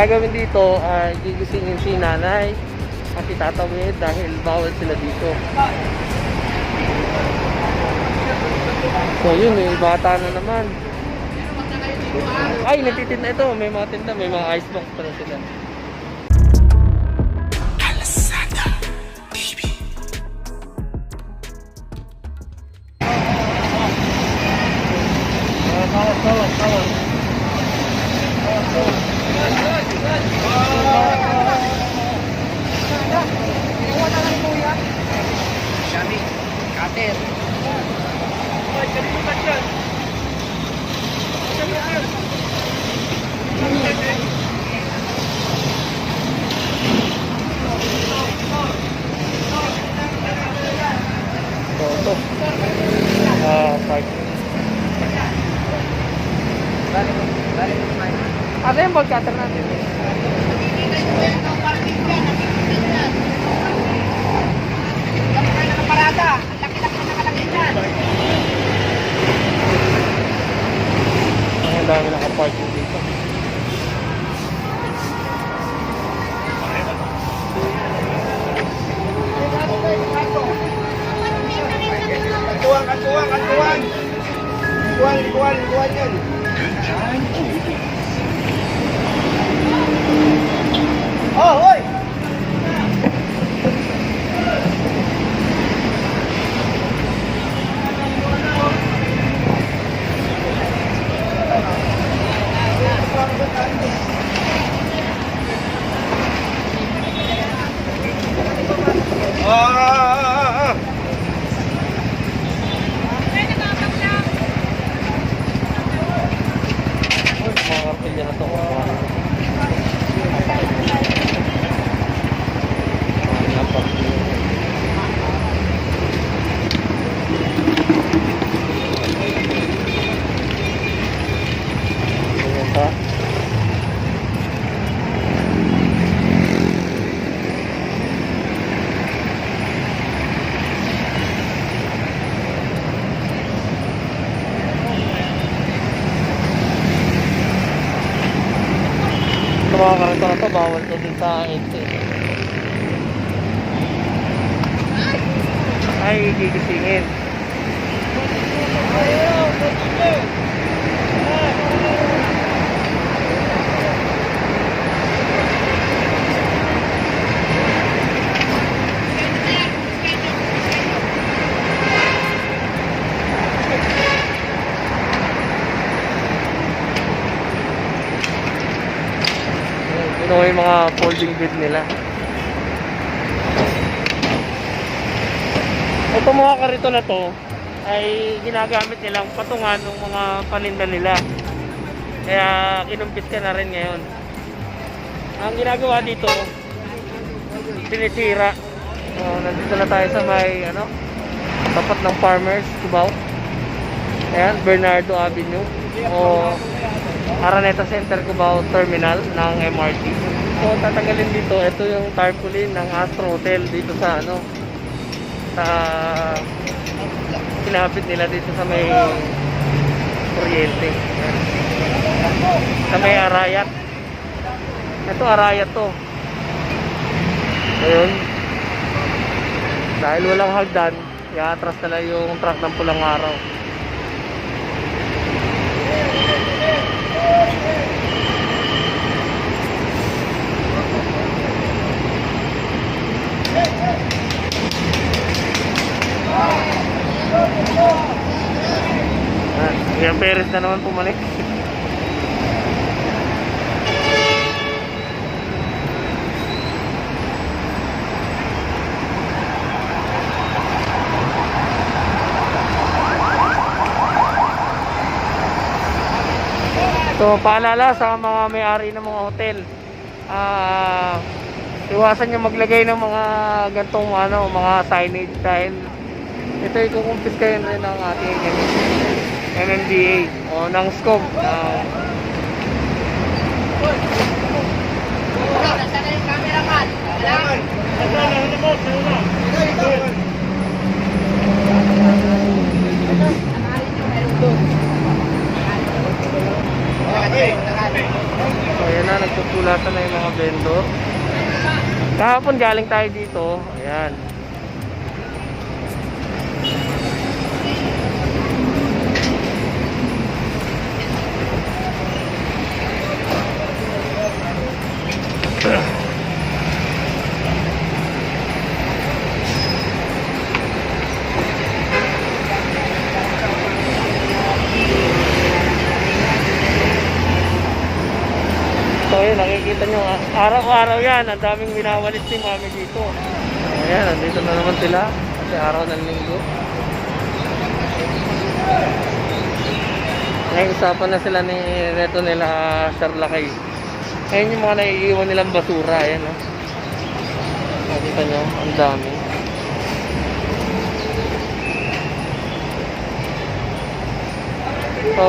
Gagawin dito ay gigisingin si nanay at itatawid dahil bawal sila dito. So yun eh, bata na naman. Ay, nagtitinda ito. May mga tinda, may mga icebox pa rin sila. Kawas, kawas, kawas. Shami, cutter. So, ito. Ah, park. Balik mo, balik mo. Ano yung ball cutter natin? Nakaparada. Ang laki-laki na nakalagay dyan. Ang dami nakaparking bawal to din sa exit. Ay, gigisingin. Ito yung folding bed nila. Ito mga karito na to ay ginagamit nilang patungan ng mga paninda nila. Kaya kinumpis ka na rin ngayon. Ang ginagawa dito, sinisira. So, nandito na tayo sa may ano, tapat ng Farmers, Cubao. Ayan, Bernardo Avenue. O Araneta Center Cubao Terminal ng MRT. So tatanggalin dito, ito yung tarpaulin ng Astro Hotel dito sa ano sa kinapit nila dito sa may kuryente. Sa may Arayat. Ito Arayat to. Ayun. Dahil walang hagdan, i-atras na lang yung truck ng pulang araw. Ah, yung Perez na naman pumalik. So, paalala sa mga may-ari ng mga hotel. Ah, iwasan niyo maglagay ng mga gantong ano, mga signage dahil ito ikukumpis kayo rin ng ating MMDA o ng meron doon. So, ayan na, nagpupulatan na yung mga vendor. Kahapon galing tayo dito. Ayan. So yun, araw-araw yan, ang daming minawalit si mami dito. Ayan, nandito na naman sila, kasi araw ng linggo. Naiusapan na sila ni Reto nila Charlakay. Ayan yung mga naiiwan nilang basura, ayan o. Nakita nyo, ang dami. So,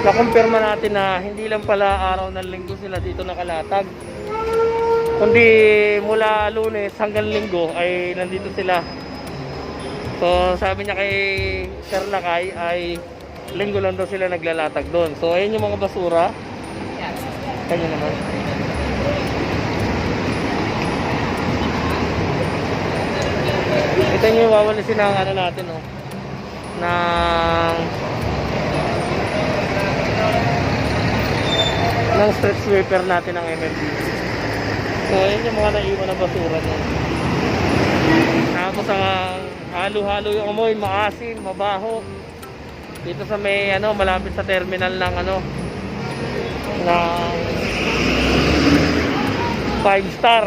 nakumpirma natin na hindi lang pala araw ng linggo sila dito nakalatag. Kundi mula lunes hanggang linggo ay nandito sila. So sabi niya kay Sir Lakay ay linggo lang daw sila naglalatag doon. So ayun yung mga basura. Kanya naman. Ito yung wawalisin ng ano natin oh. Ng ng street sweeper natin ng MMD. So, ayun yung mga naiwan na basura niya. Tapos ang halo-halo yung amoy, maasim, mabaho. Dito sa may ano, malapit sa terminal ng ano ng 5 star.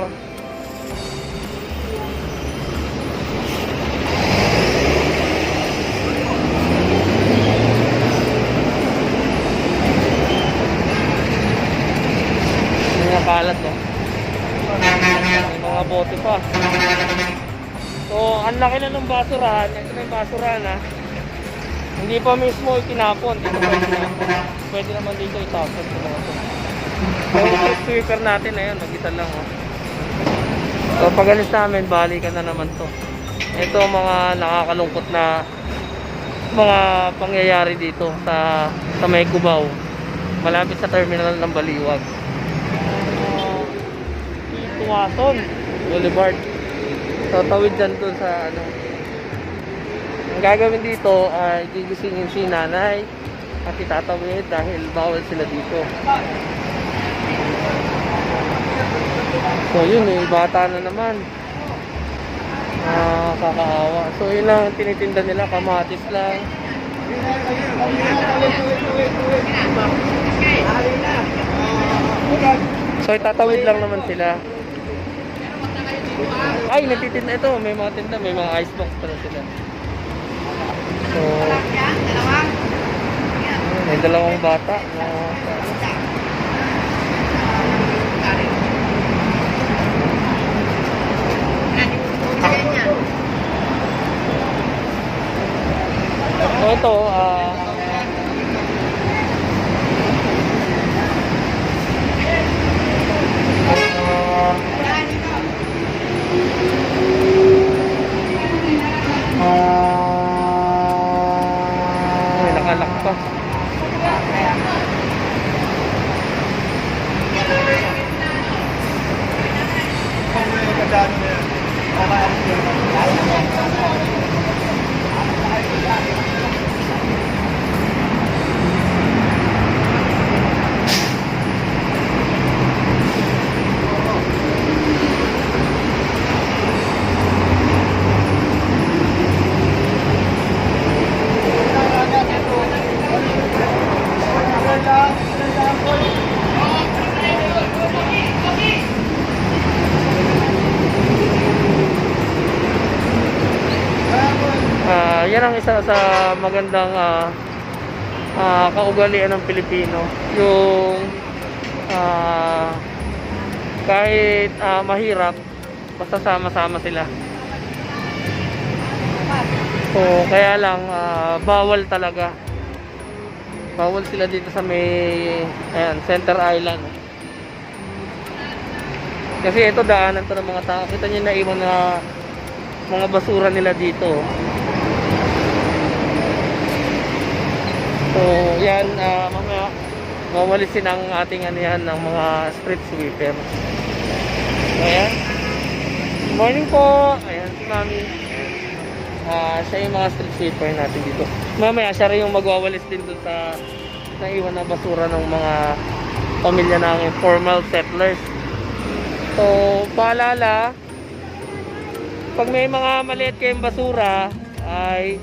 Kalat no. May mga bote pa. So, ang laki na ng basurahan. Ito na yung basurahan ha. Hindi pa mismo itinapon. Dito pa itinapon. Pwede naman dito itapon. To. So, yung sweeper natin na yun. Mag-isa lang oh. So, pag alis namin, balikan na naman to. Ito mga nakakalungkot na mga pangyayari dito sa sa may Cubao. Malapit sa terminal ng Baliwag. Tuwason Boulevard. So tawid dyan dun sa ano. Ang gagawin dito ay gigisingin si nanay at itatawid dahil bawal sila dito. So yun eh, bata na naman. Ah, kakaawa. So yun lang ang tinitinda nila, kamatis lang. So itatawid lang naman sila. Ay, nagtitinda ito. May mga tinda, may mga icebox pala sila. So, may dalawang bata na So ito, ah may nakalak pa. Ah, yan ang isa sa magandang ah, ah, kaugalian ng Pilipino. Yung ah, kahit ah, mahirap, basta sama-sama sila. So, kaya lang ah, bawal talaga. Bawal sila dito sa may ayan, Center Island. Kasi ito daanan to ng mga tao. Kita niyo na iwan na mga basura nila dito. So, yan, ah, mamaya wawalisin ang ating anihan ng mga street sweeper. Ayan. Good morning po. Ayan si Mami. Ah, siya yung mga street sweeper natin dito. Mamaya siya rin yung magwawalis din doon sa naiwan na basura ng mga pamilya ng informal settlers. So, paalala, pag may mga maliit kayong basura, ay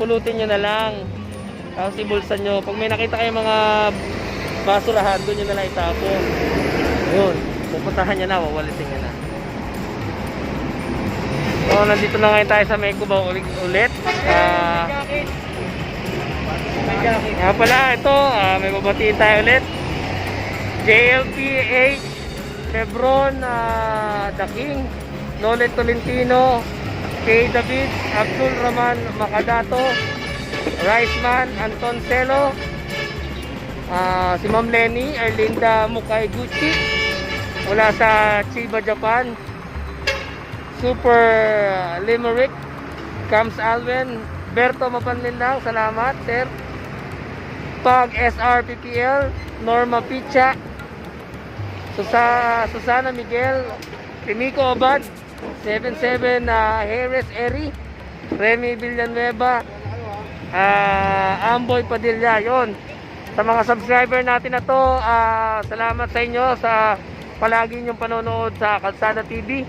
pulutin nyo na lang. Tapos ibulsan nyo. Pag may nakita kayong mga basurahan, doon nyo na lang itapon. Yun. Pupuntahan nyo na, wawalisin nyo na. So, nandito na ngayon tayo sa May Cubao ulit. ulit. Ah, nga pala, ito, ah, may babatiin tayo ulit. JLPH, Lebron, ah, The King, Nolet Tolentino, Kay David, Abdul Rahman Makadato, Riceman, Anton Celo, ah, si Ma'am Lenny, Erlinda Mukay Gucci, mula sa Chiba, Japan, Super Limerick, Cams Alwen, Berto Mapanlindang, salamat, sir. Pag SRPPL, Norma Picha, Susa, Susana Miguel, Timico Obad, 77 na Harris Eri, Remy Villanueva, ah Amboy Padilla, yon. Sa mga subscriber natin na to, ah, salamat sa inyo sa palagi niyong panonood sa Kalsada TV.